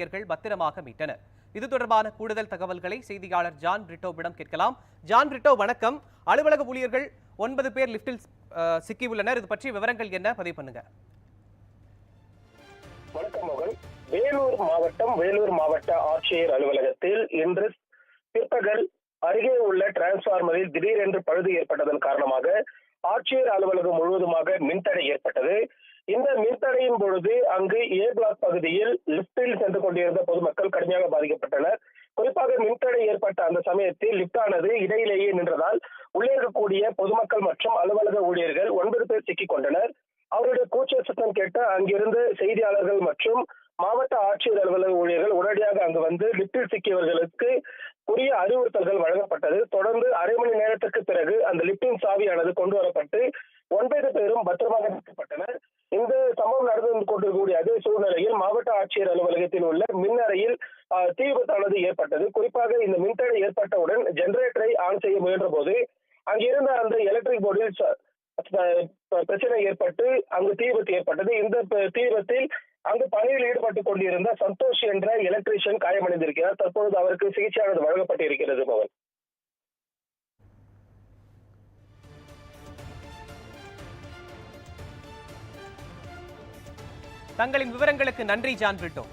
ஊழியர்கள் பத்திரமாக மீட்டனர். இது தொடர்பான கூடுதல் தகவல்களை செய்தியாளர் ஜான் பிரிட்டோவிடம் கேட்கலாம். ஜான் பிரிட்டோ வணக்கம். அலுவலக ஊழியர்கள் ஒன்பது பேர் லிப்டில் சிக்கியுள்ளனர். இது பற்றி விவரங்கள் என்ன? பதிவு பண்ணுங்க. வணக்கம் மோகன் வேலூர் மாவட்டம் வேலூர் மாவட்ட ஆட்சியர் அலுவலகத்தில் இன்று பிற்பகல் அருகே உள்ள டிரான்ஸ்பார்மரில் திடீரென்று பழுது ஏற்பட்டதன் காரணமாக ஆட்சியர் அலுவலகம் முழுவதுமாக மின்தடை ஏற்பட்டது. இந்த மின்தடையின் பொழுது அங்கு ஏ பிளாக் பகுதியில் லிப்டில் சென்று கொண்டிருந்த பொதுமக்கள் கடுமையாக பாதிக்கப்பட்டனர். குறிப்பாக மின்தடை ஏற்பட்ட அந்த சமயத்தில் லிப்டானது இடையிலேயே நின்றதால் உள்ளே இருக்கக்கூடிய பொதுமக்கள் மற்றும் அலுவலக ஊழியர்கள் ஒன்பது பேர் சிக்கிக் கொண்டனர். அவருடைய கூச்சல் சத்தம் கேட்டு அங்கிருந்து செய்தியாளர்கள் மற்றும் மாவட்ட ஆட்சியர் அலுவலக ஊழியர்கள் உடனடியாக அங்கு வந்து லிப்டில் சிக்கியவர்களுக்கு உரிய அறிவுறுத்தல்கள் வழங்கப்பட்டது. தொடர்ந்து அரை மணி நேரத்துக்கு பிறகு அந்த லிப்டின் சாவியானது கொண்டு வரப்பட்டு ஒன்பது பேரும் பத்திரமாக நிறுத்தப்பட்டனர். கொண்டிருக்கக்கூடிய அதே சூழ்நிலையில் மாவட்ட ஆட்சியர் அலுவலகத்தில் உள்ள மின்னறையில் ஆஹ், தீ விபத்தானது ஏற்பட்டது. குறிப்பாக இந்த மின்தடை ஏற்பட்டவுடன் ஜெனரேட்டரை ஆன் செய்ய முயன்ற போது அங்கிருந்த அந்த எலக்ட்ரிக் போர்டில் பிரச்சனை ஏற்பட்டு அங்கு தீ விபத்து ஏற்பட்டது. இந்த ப- தீ விபத்தில் அங்கு பணியில் ஈடுபட்டுக் கொண்டிருந்த சந்தோஷ் என்ற எலக்ட்ரீஷியன் காயமடைந்திருக்கிறார். தற்பொழுது அவருக்கு சிகிச்சையானது வழங்கப்பட்டிருக்கிறது பவன். தங்களின் விவரங்களுக்கு நன்றி ஜான் பிரிட்டோ.